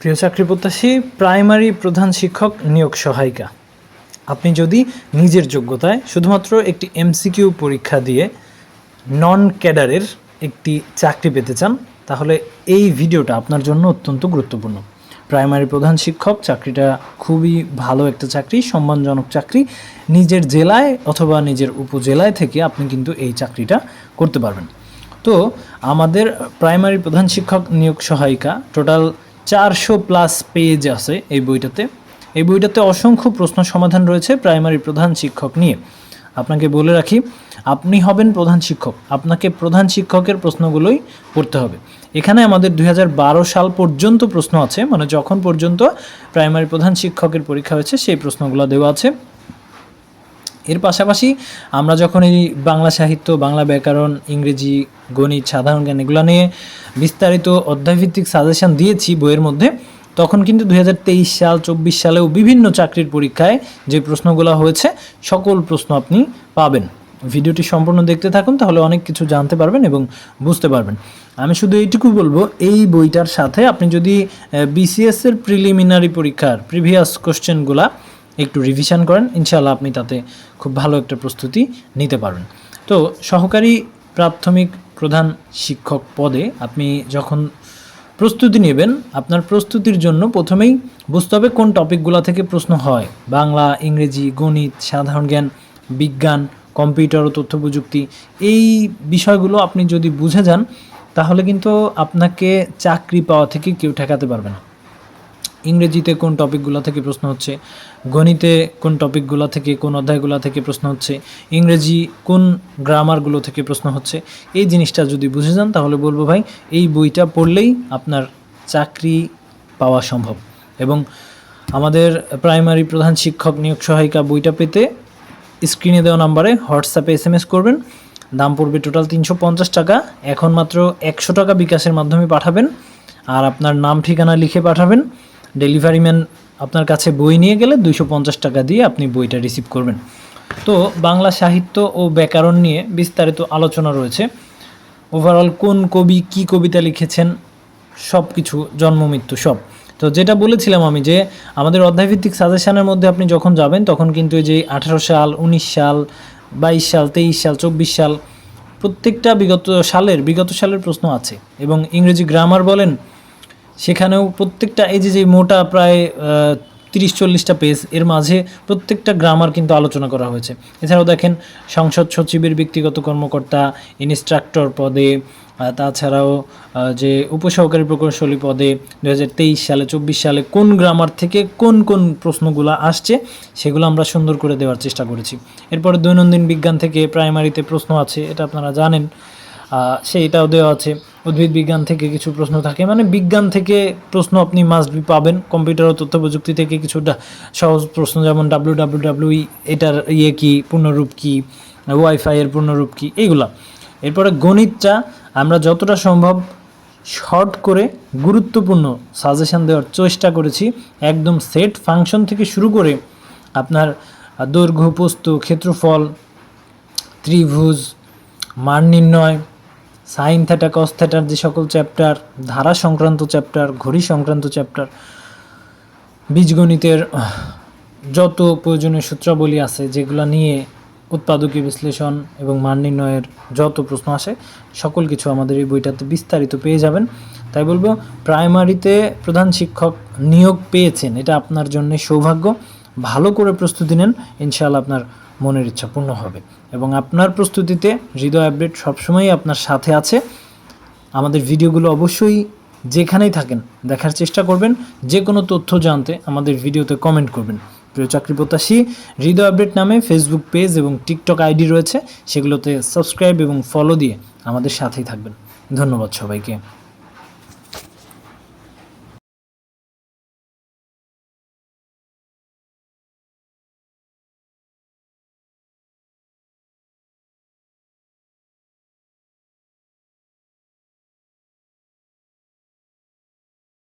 প্রিয় চাকরি প্রত্যাশী, প্রাইমারি প্রধান শিক্ষক, নিয়োগ সহায়িকা। আপনি যদি নিজের যোগ্যতায় শুধুমাত্র একটি এমসিকিউ পরীক্ষা দিয়ে নন ক্যাডারের একটি চাকরি পেতে চান, তাহলে এই ভিডিওটা আপনার জন্য অত্যন্ত গুরুত্বপূর্ণ। প্রাইমারি প্রধান শিক্ষক, চাকরিটা খুবই ভালো একটা চাকরি, সম্মানজনক চাকরি। নিজের জেলায় অথবা নিজের উপজেলায় থেকে আপনি কিন্তু এই চাকরিটা করতে পারবেন। তো, আমাদের প্রাইমারি প্রধান শিক্ষক, নিয়োগ সহায়িকা, টোটাল চারশো প্লাস পেজ আছে এই বইটাতে। এই বইটাতে অসংখ্য প্রশ্ন সমাধান রয়েছে প্রাইমারি প্রধান শিক্ষক নিয়ে। আপনাকে বলে রাখি, আপনি হবেন প্রধান শিক্ষক। আপনাকে প্রধান শিক্ষকের প্রশ্নগুলোই পড়তে হবে। এখানে আমাদের দুই হাজার বারো সাল পর্যন্ত প্রশ্ন আছে মানে যখন পর্যন্ত প্রাইমারি প্রধান শিক্ষকের পরীক্ষা হয়েছে, সেই প্রশ্নগুলো দেওয়া আছে। এর পাশাপাশি আমরা যখন এই বাংলা সাহিত্য, বাংলা ব্যাকরণ, ইংরেজি, গণিত, সাধারণ জ্ঞান এগুলো নিয়ে বিস্তারিত অধ্যায়ভিত্তিক সাজেশন দিয়েছি বইয়ের মধ্যে, তখন কিন্তু দু হাজার তেইশ সাল, চব্বিশ সালেও বিভিন্ন চাকরির পরীক্ষায় যে প্রশ্নগুলো হয়েছে, সকল প্রশ্ন আপনি পাবেন। ভিডিওটি সম্পূর্ণ দেখতে থাকুন, তাহলে অনেক কিছু জানতে পারবেন এবং বুঝতে পারবেন। আমি শুধু এইটুকু বলব, এই বইটার সাথে আপনি যদি বিসিএস এর প্রিলিমিনারি পরীক্ষার প্রিভিয়াস কোশ্চেনগুলা একটু রিভিশন করেন, ইনশাআল্লাহ আপনি তাতে খুব ভালো একটা প্রস্তুতি নিতে পারবেন। তো সহকারী প্রাথমিক প্রধান শিক্ষক পদে আপনি যখন প্রস্তুতি নেবেন, আপনার প্রস্তুতির জন্য প্রথমেই বুঝতে হবে কোন টপিকগুলো থেকে প্রশ্ন হয়। বাংলা, ইংরেজি, গণিত, সাধারণ জ্ঞান, বিজ্ঞান, কম্পিউটার ও তথ্য প্রযুক্তি এই বিষয়গুলো আপনি যদি বুঝে যান, তাহলে কিন্তু আপনাকে চাকরি পাওয়া থেকে কেউ ঠেকাতে পারবে না। ইংরেজিতে কোন টপিকগুলো থেকে প্রশ্ন হচ্ছে? গণিতে কোন টপিকগুলো থেকে, কোন অধ্যায়গুলো থেকে প্রশ্ন হচ্ছে? ইংরেজি কোন গ্রামারগুলো থেকে প্রশ্ন হচ্ছে? এই জিনিসটা যদি বুঝে যান তাহলে বলব ভাই, এই বইটা পড়লেই আপনার চাকরি পাওয়া সম্ভব। এবং আমাদের প্রাইমারি প্রধান শিক্ষক নিয়োগ সহায়িকা বইটা পেতে স্ক্রিনে দেওয়া নাম্বারে হোয়াটসঅ্যাপে এস এম এস করবেন। দাম পড়বে টোটাল তিনশো পঞ্চাশ টাকা। এখন মাত্র একশো টাকা বিকাশের মাধ্যমে পাঠাবেন। আর আপনার নাম, ঠিকানা লিখে পাঠাবেন। ডেলিভারি ম্যান আপনার কাছে বই নিয়ে গেলে দুইশো পঞ্চাশ টাকা দিয়ে আপনি বইটা রিসিভ করবেন। তো বাংলা সাহিত্য ও ব্যাকরণ নিয়ে বিস্তারিত আলোচনা রয়েছে। ওভারঅল কোন কবি, কি কবিতা লিখেছেন সব কিছু জন্ম, মৃত্যু সব। তো যেটা বলেছিলাম আমি যে আমাদের অধ্যায়ভিত্তিক সাজেশনের মধ্যে আপনি যখন যাবেন, তখন কিন্তু এই যে আঠারো সাল, উনিশ সাল, বাইশ সাল, তেইশ সাল, চব্বিশ সাল, প্রত্যেকটা বিগত সালের বিগত সালের প্রশ্ন আছে। এবং ইংরেজি গ্রামার বলেন সেখানেও প্রত্যেকটা, এই যে যে মোটা প্রায় তিরিশ চল্লিশটা পেজ এর মাঝে প্রত্যেকটা গ্রামার কিন্তু আলোচনা করা হয়েছে। এছাড়াও দেখেন, সংসদ সচিবের ব্যক্তিগত কর্মকর্তা ইনস্ট্রাক্টর পদে তাছাড়াও যে উপসহকারী প্রকৌশলী পদে দু হাজার তেইশ সালে, চব্বিশ সালে কোন গ্রামার থেকে কোন কোন প্রশ্নগুলো আসছে, সেগুলো আমরা সুন্দর করে দেওয়ার চেষ্টা করেছি। এরপরে দৈনন্দিন বিজ্ঞান থেকে প্রাইমারিতে প্রশ্ন আছে, এটা আপনারা জানেন। সেইটাও দেওয়া আছে। উদ্ভিদ বিজ্ঞান থেকে কিছু প্রশ্ন থাকে। মানে বিজ্ঞান থেকে প্রশ্ন আপনি মাস্ট বি পাবেন। কম্পিউটার ও তথ্য প্রযুক্তি থেকে কিছুটা সহজ প্রশ্ন যেমন ডাব্লিউ ডাব্লিউ ডাব্লিউ এটার ইয়ে কী, পূর্ণরূপ কী ওয়াইফাই এর পূর্ণরূপ কী এইগুলা এরপরে গণিতটা আমরা যতটা সম্ভব শর্ট করে গুরুত্বপূর্ণ সাজেশন দেওয়ার চেষ্টা করেছি। একদম সেট ফাংশন থেকে শুরু করে আপনার দৈর্ঘ্য, পোস্ত, ক্ষেত্রফল, ত্রিভুজ, মান নির্ণয় সাইন থ্যাটা কস থ্যাটার যে সকল চ্যাপ্টার, ধারা সংক্রান্ত চ্যাপ্টার, ঘড়ি সংক্রান্ত চ্যাপ্টার, বীজগণিতের যত প্রয়োজনীয় সূত্রাবলী আছে, যেগুলো নিয়ে উৎপাদকীয় বিশ্লেষণ এবং মান নির্ণয়ের যত প্রশ্ন আসে, সকল কিছু আমাদের এই বইটাতে বিস্তারিত পেয়ে যাবেন। তাই বলব, প্রাইমারিতে প্রধান শিক্ষক নিয়োগ পেয়েছেন, এটা আপনার জন্য সৌভাগ্য। ভালো করে প্রস্তুতি নেন, ইনশাআল্লাহ আপনার মনের ইচ্ছা পূর্ণ হবে। এবং আপনার প্রস্তুতিতে হৃদয় আপডেট সবসময়ই আপনার সাথে আছে। আমাদের ভিডিওগুলো অবশ্যই যেখানেই থাকেন দেখার চেষ্টা করবেন। যে কোনো তথ্য জানতে আমাদের ভিডিওতে কমেন্ট করবেন। প্রিয় চাকরি প্রত্যাশী, হৃদয় আপডেট নামে ফেসবুক পেজ এবং টিকটক আইডি রয়েছে। সেগুলোতে সাবস্ক্রাইব এবং ফলো দিয়ে আমাদের সাথেই থাকবেন। ধন্যবাদ সবাইকে।